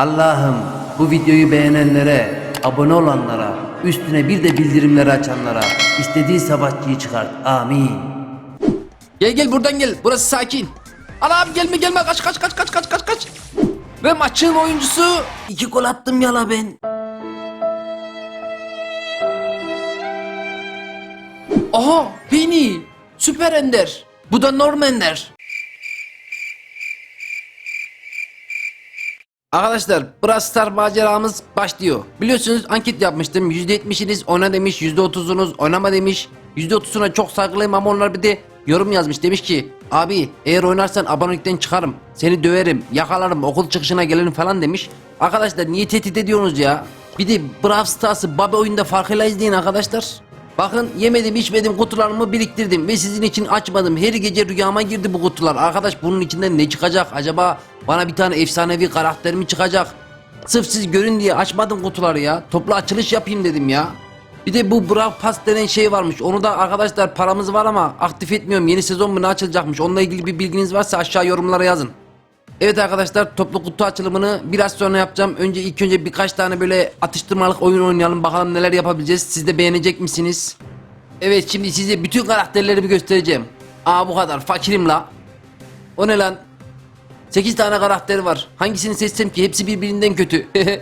Allah'ım bu videoyu beğenenlere, abone olanlara, üstüne bir de bildirimleri açanlara istediği savaşçıyı çıkart. Amin. Gel gel buradan gel. Burası sakin. Anam gelme gelme kaç kaç kaç kaç kaç kaç kaç. Ve maçın oyuncusu İki gol attım yala ben. Aha Penny. Süper Ender. Bu da Norm Ender. Arkadaşlar Brawl Star maceramız başlıyor. Biliyorsunuz anket yapmıştım. %70'iniz ona demiş, %30'unuz oynama demiş. %30'una çok saygılıyım ama onlar bir de yorum yazmış. Demiş ki abi eğer oynarsan abonelikten çıkarım. Seni döverim, yakalarım, okul çıkışına gelirim falan demiş. Arkadaşlar niye tehdit ediyorsunuz ya? Bir de Brawl Stars'ı Babe oyunda farkıyla izleyin arkadaşlar. Bakın yemedim içmedim kutularımı biriktirdim ve sizin için açmadım. Her gece rüyama girdi bu kutular. Arkadaş bunun içinden ne çıkacak? Acaba bana bir tane efsanevi karakter mi çıkacak? Sırf siz görün diye açmadım kutuları ya. Toplu açılış yapayım dedim ya. Bir de bu Brawl Pass denen şey varmış. Onu da arkadaşlar paramız var ama aktif etmiyorum. Yeni sezon mu ne açılacakmış? Onunla ilgili bir bilginiz varsa aşağı yorumlara yazın. Evet arkadaşlar toplu kutu açılımını biraz sonra yapacağım. Önce ilk önce birkaç tane böyle atıştırmalık oyun oynayalım. Bakalım neler yapabileceğiz. Siz de beğenecek misiniz? Evet şimdi size bütün karakterlerimi göstereceğim. Aa bu kadar fakirim la. O ne lan? 8 tane karakter var. Hangisini seçsem ki hepsi birbirinden kötü.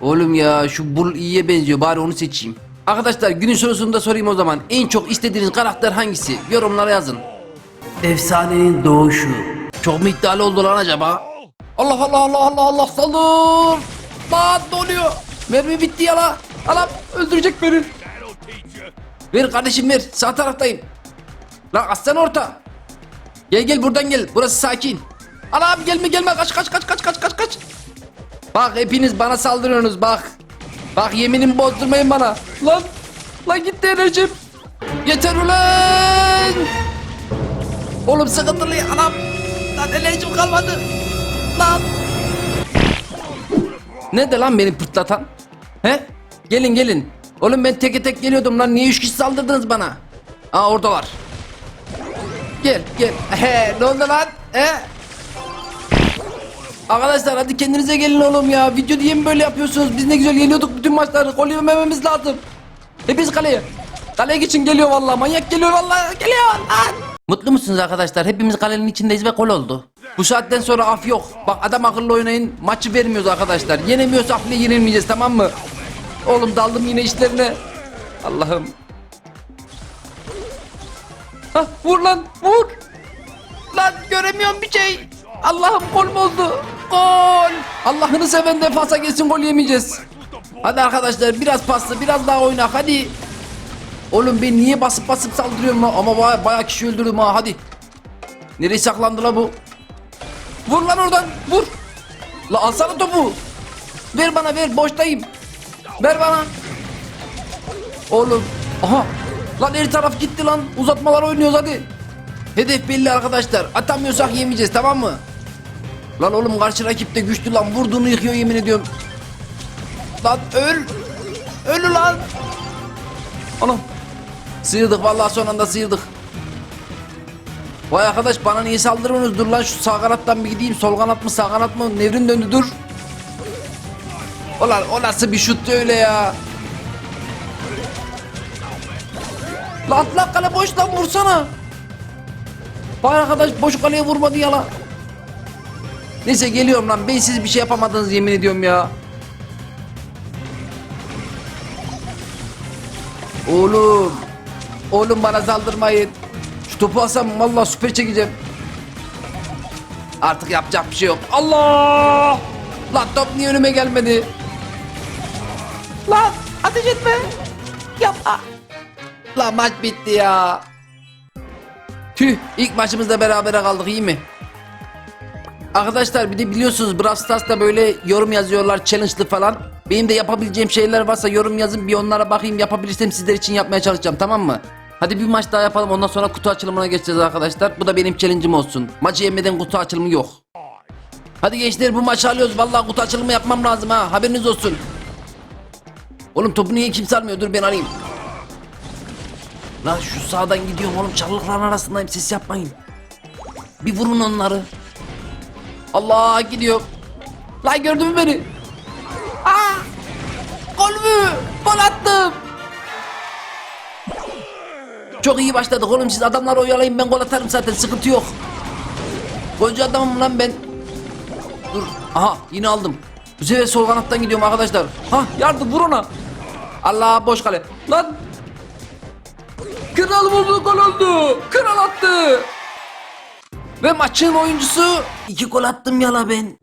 Oğlum ya şu bul iyiye benziyor bari onu seçeyim. Arkadaşlar günün sorusunu da sorayım o zaman. En çok istediğiniz karakter hangisi? Yorumlara yazın. Efsanenin doğuşu. Çok mu iddialı oldu lan acaba? Allah Allah Allah Allah Allah saldır. Lan ne oluyor? Mermi bitti ya la. Anam öldürecek beni. Ver kardeşim ver. Sağ taraftayım. Lan aslan orta. Gel gel buradan gel. Burası sakin. Anam gelme gelme kaç kaç kaç kaç kaç kaç kaç. Bak hepiniz bana saldırıyorsunuz bak. Bak yeminimi bozdurmayın bana. Lan. Lan gitti enerjim. Yeter ulan. Oğlum sıkıntılı anam. Lan enerjim kalmadı. Lan. Ne de lan beni pırtlatan? He? Gelin gelin. Oğlum ben teke tek geliyordum lan. Niye üç kişi saldırdınız bana? Aa oradalar. Gel gel. He ne oldu lan? He? Arkadaşlar hadi kendinize gelin oğlum ya. Video diye mi böyle yapıyorsunuz? Biz ne güzel yeniyorduk bütün maçları. Gol yemememiz lazım. Hepiniz kaleye. Kaleye geçin geliyor vallahi. Manyak geliyor vallahi. Geliyor lan. Mutlu musunuz arkadaşlar? Hepimiz kalenin içindeyiz ve gol oldu. Bu saatten sonra af yok. Bak adam akıllı oynayın. Maçı vermiyoruz arkadaşlar. Yenemiyorsak bile yenilmeyeceğiz tamam mı? Oğlum daldım yine işlerine. Allah'ım. Hah vur lan vur. Lan göremiyorum bir şey. Allah'ım gol mü oldu? Gol. Allah'ını seven defansa geçsin gol yemeyeceğiz. Hadi arkadaşlar biraz paslı biraz daha oynak hadi. Oğlum ben niye basıp basıp saldırıyorum lan? Ama baya, bayağı kişi öldürdüm ha hadi. Nereye saklandı la bu? Vur lan oradan vur. La alsana topu. Ver bana ver boştayım. Ver bana. Oğlum. Aha. Lan her taraf gitti lan. Uzatmalar oynuyoruz hadi. Hedef belli arkadaşlar. Atamıyorsak yemeyeceğiz tamam mı? Lan oğlum karşı rakip de güçlü lan. Vurduğunu yıkıyor yemin ediyorum. Lan öl. Öl lan. Anam. Sıyırdık vallahi son anda sıyırdık. Vay arkadaş bana niye saldırıyorsunuz? Dur lan şu sağ kanattan bir gideyim. Sol kanat mı sağ kanat mı? Nevrin döndü dur. Ulan o nasıl bir şuttu öyle ya? Lan atla kale boş lan vursana. Vay arkadaş boş kaleye vurmadı ya lan. Neyse geliyorum lan. Ben siz bir şey yapamadınız yemin ediyorum ya. Oğlum. Oğlum bana saldırmayın. Şu topu alsam vallahi süper çekeceğim. Artık yapacak bir şey yok. Allah! Lan top niye önüme gelmedi? Lan ateş etme. Yapma. Lan maç bitti ya. Tüh ilk maçımızda berabere kaldık iyi mi? Arkadaşlar bir de biliyorsunuz Brawl Stars'ta böyle yorum yazıyorlar challenge'lı falan. Benim de yapabileceğim şeyler varsa yorum yazın bir onlara bakayım yapabilirsem sizler için yapmaya çalışacağım tamam mı? Hadi bir maç daha yapalım ondan sonra kutu açılımına geçeceğiz arkadaşlar. Bu da benim challenge'ım olsun. Maçı yenmeden kutu açılımı yok. Hadi gençler bu maçı alıyoruz. Vallahi kutu açılımı yapmam lazım ha. Haberiniz olsun. Oğlum topu niye kimse almıyor? Dur ben alayım. Lan şu sağdan gidiyorum oğlum. Çalılıkların arasındayım. Ses yapmayın. Bir vurun onları. Allah gidiyor. Lan gördün mü beni? Gol attım. Çok iyi başladık oğlum siz adamları oyalayın ben gol atarım zaten sıkıntı yok. Golcü adamım lan ben. Dur. Aha yine aldım. Bu sefer sol kanattan gidiyorum arkadaşlar. Ha yardım vur ona. Allah boş kale. Lan. Kral vurdu gol oldu. Kral attı. Ve maçın oyuncusu iki gol attım yala ben.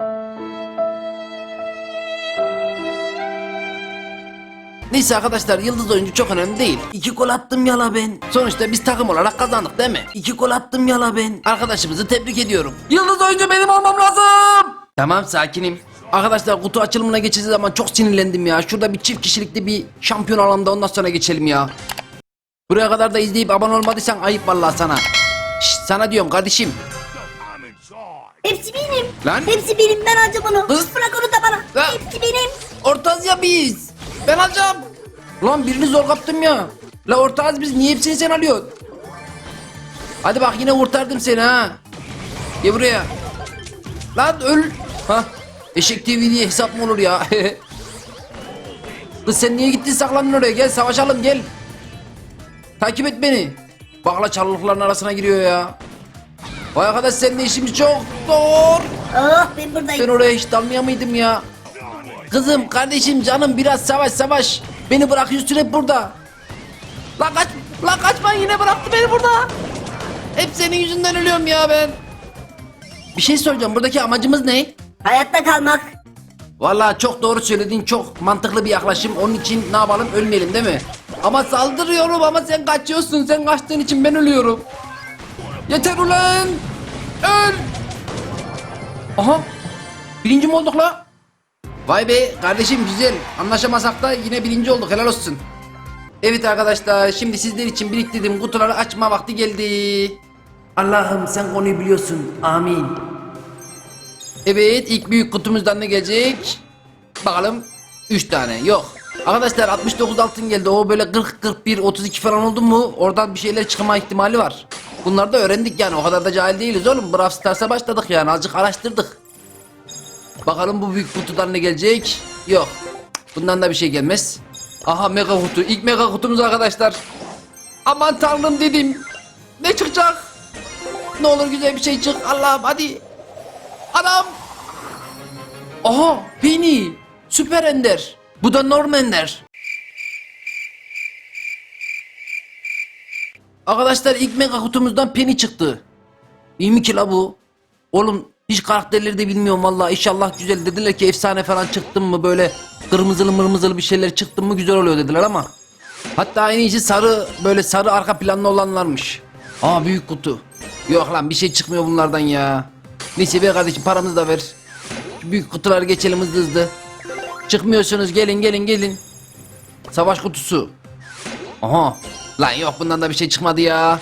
Neyse arkadaşlar yıldız oyuncu çok önemli değil. İki gol attım yala ben. Sonuçta biz takım olarak kazandık değil mi? İki gol attım yala ben. Arkadaşımızı tebrik ediyorum. Yıldız oyuncu benim olmam lazım. Tamam sakinim. Arkadaşlar kutu açılımına geçeceğiz zaman çok sinirlendim ya. Şurada bir çift kişilikli bir şampiyon alanda ondan sonra geçelim ya. Buraya kadar da izleyip abone olmadıysan ayıp vallahi sana. Şşt, sana diyorum kardeşim. Hepsi benim. Lan. Hepsi benim. Ben alacağım onu. Kız. Bırak onu da bana. Lan. Hepsi benim. Ortaz biz. Ben alacağım. Lan birini zor kaptım ya. La ortağız biz niye hepsini sen alıyorsun? Hadi bak yine kurtardım seni ha. Gel buraya. Lan öl. Ha. Eşek TV diye hesap mı olur ya? Kız sen niye gittin saklandın oraya? Gel savaşalım gel. Takip et beni. Bakla çalılıkların arasına giriyor ya. Vay arkadaş seninle işimiz çok zor. Oh ben buradayım. Ben oraya hiç dalmaya mıydım ya? Kızım, kardeşim, canım biraz savaş savaş. Beni bırakıyorsun hep burada. Lan kaç, lan kaçma yine bıraktı beni burada. Hep senin yüzünden ölüyorum ya ben. Bir şey soracağım, buradaki amacımız ne? Hayatta kalmak. Vallahi çok doğru söyledin, çok mantıklı bir yaklaşım. Onun için ne yapalım, ölmeyelim değil mi? Ama saldırıyorum ama sen kaçıyorsun. Sen kaçtığın için ben ölüyorum. Yeter ulan! Öl! Aha! Birinci mi olduk la? Vay be kardeşim güzel. Anlaşamasak da yine birinci olduk helal olsun. Evet arkadaşlar şimdi sizler için biriktirdiğim kutuları açma vakti geldi. Allah'ım sen konuyu biliyorsun. Amin. Evet ilk büyük kutumuzdan ne gelecek? Bakalım 3 tane yok. Arkadaşlar 69 altın geldi o böyle 40 41 32 falan oldu mu oradan bir şeyler çıkma ihtimali var. Bunları da öğrendik yani o kadar da cahil değiliz oğlum. Brawl Stars'a başladık yani azıcık araştırdık. Bakalım bu büyük kutudan ne gelecek? Yok. Bundan da bir şey gelmez. Aha mega kutu. İlk mega kutumuz arkadaşlar. Aman tanrım dedim. Ne çıkacak? Ne olur güzel bir şey çık. Allah'ım hadi. Adam. Aha Penny. Süper Ender. Bu da Norm Ender. Arkadaşlar ilk mega kutumuzdan Penny çıktı. İyi mi ki la bu? Oğlum hiç karakterleri de bilmiyorum vallahi inşallah güzel dediler ki efsane falan çıktın mı böyle kırmızılı mırmızılı bir şeyler çıktın mı güzel oluyor dediler ama. Hatta en iyisi sarı böyle sarı arka planlı olanlarmış. Aa büyük kutu. Yok lan bir şey çıkmıyor bunlardan ya. Neyse ver kardeşim paramızı da ver. Şu büyük kutuları geçelim hızlı hızlı. Çıkmıyorsunuz gelin gelin gelin. Savaş kutusu. Aha. Lan yok bundan da bir şey çıkmadı ya.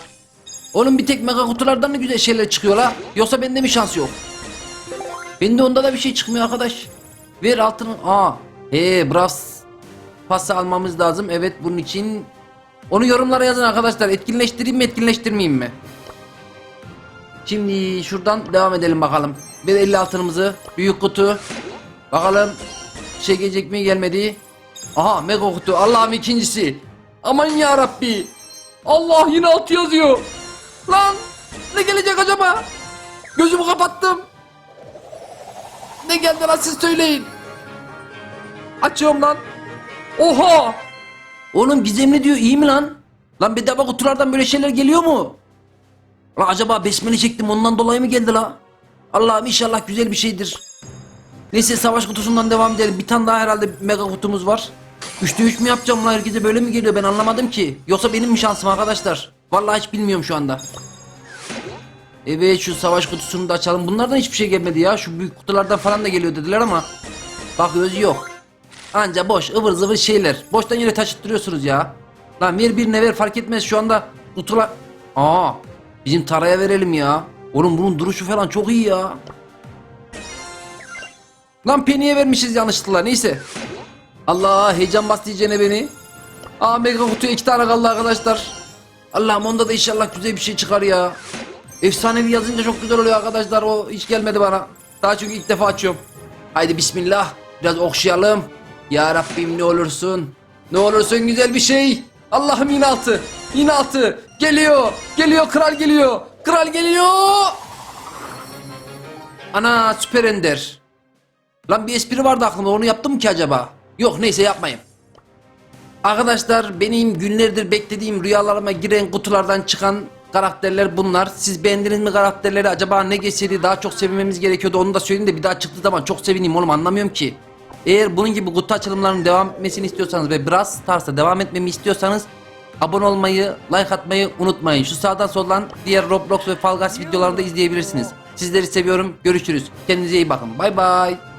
Oğlum bir tek mega kutulardan mı güzel şeyler çıkıyor la? Yoksa bende mi şans yok? Bende onda da bir şey çıkmıyor arkadaş. Ver altını. Aa. He Brass pası almamız lazım. Evet bunun için onu yorumlara yazın arkadaşlar. Etkinleştireyim mi etkinleştirmeyeyim mi? Şimdi şuradan devam edelim bakalım. Bir 50 altınımızı. Büyük kutu. Bakalım. Şey gelecek mi gelmedi. Aha mega kutu. Allah'ım ikincisi. Aman ya Rabbi. Allah yine altı yazıyor. Lan ne gelecek acaba? Gözümü kapattım. Ne geldi lan siz söyleyin. Açıyorum lan. Oha! Oğlum gizemli diyor iyi mi lan? Lan bedava kutulardan böyle şeyler geliyor mu? Lan acaba besmele çektim ondan dolayı mı geldi la? Allah'ım inşallah güzel bir şeydir. Neyse savaş kutusundan devam edelim. Bir tane daha herhalde mega kutumuz var. Üçte üç mü yapacağım lan herkese böyle mi geliyor ben anlamadım ki. Yoksa benim mi şansım arkadaşlar? Vallahi hiç bilmiyorum şu anda. Evet şu savaş kutusunu da açalım. Bunlardan hiçbir şey gelmedi ya. Şu büyük kutulardan falan da geliyor dediler ama. Bakıyoruz yok. Anca boş ıvır zıvır şeyler. Boştan yere taşıttırıyorsunuz ya. Lan ver birine ver fark etmez şu anda kutular... Aa bizim Tara'ya verelim ya. Oğlum bunun duruşu falan çok iyi ya. Lan Penny'e vermişiz yanlışlıkla neyse. Allah heyecan yiyeceğine beni. Aa mega kutuya iki tane kaldı arkadaşlar. Allah'ım onda da inşallah güzel bir şey çıkar ya. Efsanevi yazınca çok güzel oluyor arkadaşlar o hiç gelmedi bana. Daha çünkü ilk defa açıyorum. Haydi bismillah. Biraz okşayalım. Ya Rabbim ne olursun. Ne olursun güzel bir şey. Allah'ım yine altı. Geliyor. Geliyor kral geliyor. Kral geliyor. Ana süper ender. Lan bir espri vardı aklımda onu yaptım ki acaba? Yok neyse yapmayayım. Arkadaşlar benim günlerdir beklediğim rüyalarıma giren kutulardan çıkan karakterler bunlar. Siz beğendiniz mi karakterleri? Acaba ne geçseydi daha çok sevinmemiz gerekiyordu onu da söyleyeyim de bir daha çıktığı zaman çok sevineyim oğlum anlamıyorum ki. Eğer bunun gibi kutu açılımlarının devam etmesini istiyorsanız ve Brawl Stars'a devam etmemi istiyorsanız abone olmayı, like atmayı unutmayın. Şu sağdan soldan diğer Roblox ve Fall Guys videolarını da izleyebilirsiniz. Sizleri seviyorum. Görüşürüz. Kendinize iyi bakın. Bay bay.